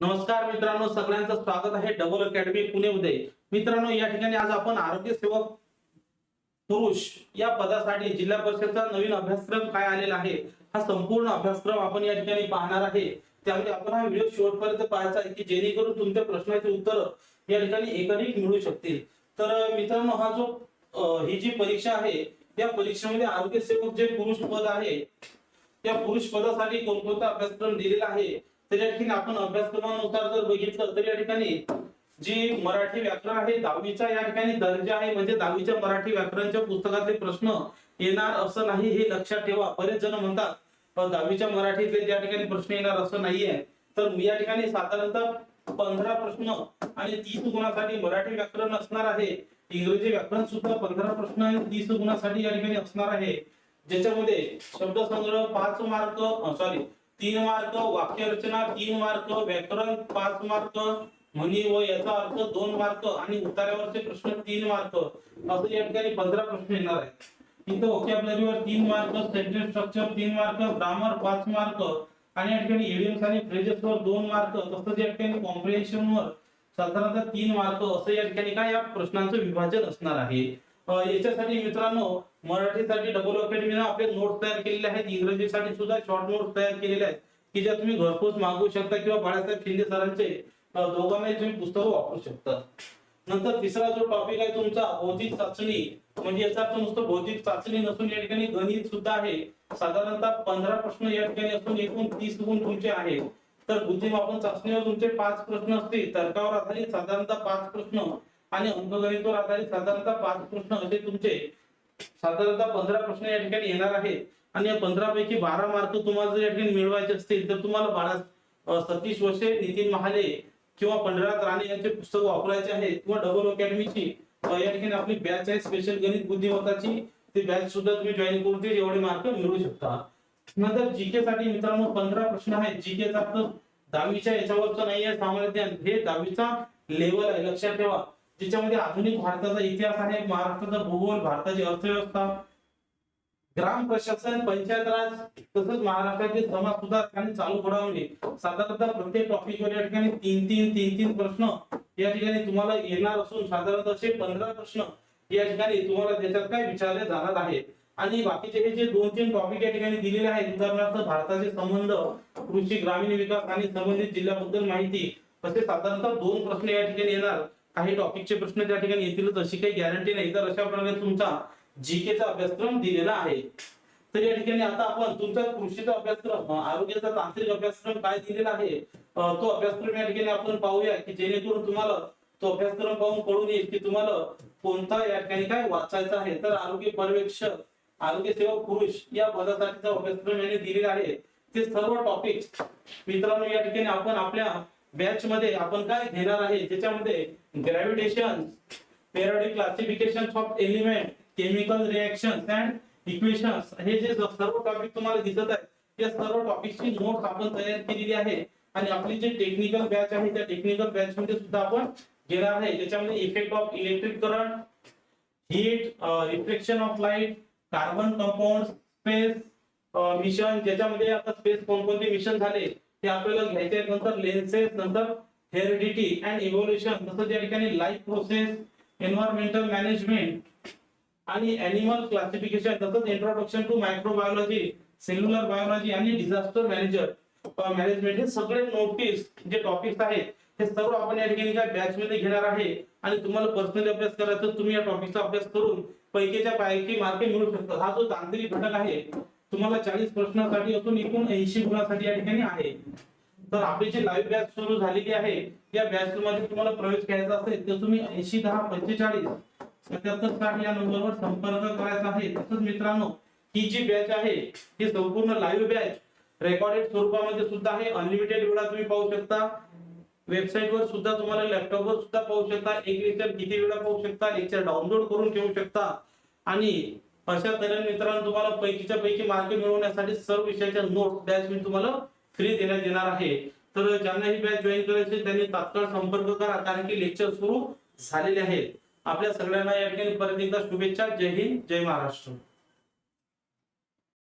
नमस्कार मित्रांनो सगळ्यांचं स्वागत आहे डबल अकॅडमी पुणेमध्ये. मित्रांनो या ठिकाणी आज आपण आरोग्य सेवक पुरुष या पदासाठी जिल्हा परिषदचा नवीन अभ्यासक्रम काय आलेला आहे? हा संपूर्ण अभ्यासक्रम आपण या ठिकाणी पाहणार आहे. त्यामुळे आपण हा व्हिडिओ शेवटपर्यंत पाहायचा आहे की जेणेकरून तुमच्या प्रश्नाची उत्तर या ठिकाणी एकत्रित मिळू शकतील. तर मित्रांनो हा जो ही जी परीक्षा आहे या परीक्षेमध्ये आरोग्य सेवक जे पुरुष पद आहे त्या पुरुष पदासाठी कोणकोणता अभ्यासक्रम दिलेला आहे? तर या ठिकाणी आपण अभ्यासक्रमानुसार जर बघितलं तर या ठिकाणी जी मराठी व्याकरण आहे दहावीच्या या ठिकाणी दर्जा आहे म्हणजे दहावीच्या मराठी व्याकरणच्या पुस्तकातले प्रश्न येणार असं नाही हे लक्षात ठेवा. बरेच जण म्हणतात दहावीच्या मराठीतले ज्या ठिकाणी प्रश्न येणार असं नाहीये. तर या ठिकाणी साधारणतः पंधरा प्रश्न आणि तीस गुणासाठी मराठी व्याकरण असणार आहे. इंग्रजी व्याकरण सुद्धा पंधरा प्रश्न आणि तीस गुणासाठी या ठिकाणी असणार आहे. ज्याच्यामध्ये शब्दसंग्रह पाच मार्क सॉरी तीन मार्क वाक्यरचना तीन मार्क व्याकरण पाच मार्क म्हणी व याचा अर्थ दोन मार्क आणि उतार्यावरचे प्रश्न तीन मार्क. असं या ठिकाणी पंधरा प्रश्न येणार आहेत. इथं ओकॅबलरीवर तीन मार्क सेंटेन्स स्ट्रक्चर तीन मार्क ग्रामर पाच मार्क आणि या ठिकाणी इडियम्स आणि फ्रेजेसवर दोन मार्क. तसंच या ठिकाणी कॉम्प्रिहेन्शनवर साधारणतः तीन मार्क. असं या ठिकाणी काय या प्रश्नांचं विभाजन असणार आहे? याच्यासाठी मित्रांनो मराठीसाठी डबल अकॅडमीनं आपले नोट्स तयार केलेले आहेत. इंग्रजीसाठी सुद्धा शॉर्ट नोट्स तयार केलेले आहेत. की ज्या तुम्ही घरपोच मागवू शकता किंवा बाळासाहेब शिंदे सरांचे दोघांनाही तुम्ही पुस्तकं वापरू शकता. नंतर तिसरा जो टॉपिक आहे तुमचा बौद्धिक चाचणी. म्हणजे याचा अर्थ नुसतं बौद्धिक चाचणी नसून या ठिकाणी गणित सुद्धा आहे. साधारणतः पंधरा प्रश्न या ठिकाणी असून एकूण तीस गुण तुमचे आहेत. तर बुद्धिमापन चाचणीवर तुमचे पाच प्रश्न असतील. तर्कावर आधारित साधारणतः पाच प्रश्न. आणि अंकगणितवर आधारित साधारणतः पाच प्रश्न असे तुमचे. साधारणतः पंधरा प्रश्न या ठिकाणी येणार आहेत. आणि या पंधरा पैकी बारा मार्क तुम्हाला जर या ठिकाणी मिळवायचे असतील तर तुम्हाला बाळा सतीश वसे नितीन महाले किंवा पंढरात राणे यांचे पुस्तक वापरायचे आहे किंवा डबल अकॅडमीची या ठिकाणी आपली बॅच आहे स्पेशल गणित बुद्धिमत्ताची. ती बॅच सुद्धा तुम्ही जॉईन करून ते एवढे मार्क मिळवू शकता. नंतर जीके साठी मित्रांनो पंधरा प्रश्न आहेत. जीके चा दहावीच्या याच्यावरचं नाही आहे सामान्य ज्ञान. हे दहावीचा लेवल आहे. लक्षात ठेवा. ज्याच्यामध्ये आधुनिक भारताचा इतिहास आहे महाराष्ट्राचा भूगोल भारताची अर्थव्यवस्था ग्राम प्रशासन पंचायत राज तसंच महाराष्ट्राचे समाज सुधार आणि चालू घडामोडी साधारणतः प्रत्येक टॉपिकवर या ठिकाणी तीन तीन तीन तीन प्रश्न या ठिकाणी तुम्हाला येणार असून साधारणतः असे पंधरा प्रश्न या ठिकाणी तुम्हाला त्याच्यात काय विचारले जाणार आहेत. आणि बाकीचे हे जे दोन तीन टॉपिक या ठिकाणी दिलेले आहेत उदाहरणार्थ भारताचे संबंध कृषी ग्रामीण विकास आणि संबंधित जिल्ह्याबद्दल माहिती असे साधारणतः दोन प्रश्न या ठिकाणी येणार. काही टॉपिकचे प्रश्न त्या ठिकाणी येतीलच अशी काही गॅरंटी नाही. तर अशा प्रकारे तुमचा जीकेचा अभ्यासक्रम दिलेला आहे. तर या ठिकाणी आता आपण तुमचा कृषीचा अभ्यासक्रम आरोग्याचा तांत्रिक अभ्यासक्रम काय दिलेला आहे तो अभ्यासक्रम या ठिकाणी आपण पाहूया की जेणेकरून तुम्हाला तो अभ्यासक्रम पाहून कळून येईल की तुम्हाला कोणता या ठिकाणी काय वाचायचा आहे. तर आरोग्य पर्यवेक्षक आरोग्य सेवा पुरुष या पदासाठीचा अभ्यासक्रम यांनी दिलेला आहे. ते सर्व टॉपिक मित्रांनो या ठिकाणी आपण आपल्या बॅच मध्ये आपण काय घेणार आहे? त्याच्यामध्ये gravitation periodic classification of element chemical reaction and equations हे जे सर्व टॉपिक तुम्हाला दिसत आहेत या सर्व टॉपिकची नोट्स आपण तयार केलेली आहे. आणि आपली जी टेक्निकल बॅच आहे त्या टेक्निकल बॅच मध्ये सुद्धा आपण घेणार आहे. त्याच्यामध्ये effect of electric current heat reflection of light carbon compound space mission ज्याच्यामध्ये आता स्पेस कोणकोणते मिशन झाले? ते आपल्याला घ्यायचे आहेत. नंतर लेन्सेस नंतर हेरिडिटी अँड इव्होल्युशन तसंच या ठिकाणी लाईफ प्रोसेस एन्व्हायरमेंटल मॅनेजमेंट आणि अॅनिमल क्लासिफिकेशन तसंच introduction to microbiology cellular biology आणि डिझास्टर मॅनेजर मॅनेजमेंट हे सगळे नोटीस जे टॉपिक्स आहेत हे सर्व आपण या ठिकाणी काय बॅच मध्ये घेणार आहे. आणि तुम्हाला पर्सनली अभ्यास करायचा तुम्ही या टॉपिकचा अभ्यास करून पैकीच्या पैकी मार्के मिळू शकतात हा जो तांत्रिक घटक आहे तुम्हाला चाळीस प्रश्नासाठी असून एकूण ऐंशी गुणासाठी या ठिकाणी आहे. तर आपली जी लाईव्ह बॅच सुरू झालेली आहे या बॅच मध्ये तुम्हाला प्रवेश घ्यायचा असेल तर तुम्ही ऐंशी दहा पंचेचाळीस सत्याहत्तर साठ या नंबरवर संपर्क करायचा आहे. तसंच मित्रांनो ही जी बॅच आहे ही संपूर्ण लाईव्ह बॅच रेकॉर्डेड स्वरूपामध्ये सुद्धा आहे. अनलिमिटेड वेळा तुम्ही पाहू शकता. वेबसाईट वर सुद्धा तुम्हाला लॅपटॉप वर सुद्धा पाहू शकता. एक लेक्चर किती वेळा पाहू शकता? लेक्चर डाउनलोड करून ठेवू शकता. आणि अशा तऱ्हेने मित्रांनो तुम्हाला पैकीच्या पैकी मार्क मिळवण्यासाठी सर्व विषयाच्या नोट बॅच मी तुम्हाला फ्री देण्यात येणार आहे. तर ज्यांना ही बॅच जॉईन करायची त्यांनी तात्काळ संपर्क करा कारण की लेक्चर सुरू झालेले आहेत. आपल्या सगळ्यांना या ठिकाणी परत एकदा शुभेच्छा. जय हिंद जय महाराष्ट्र.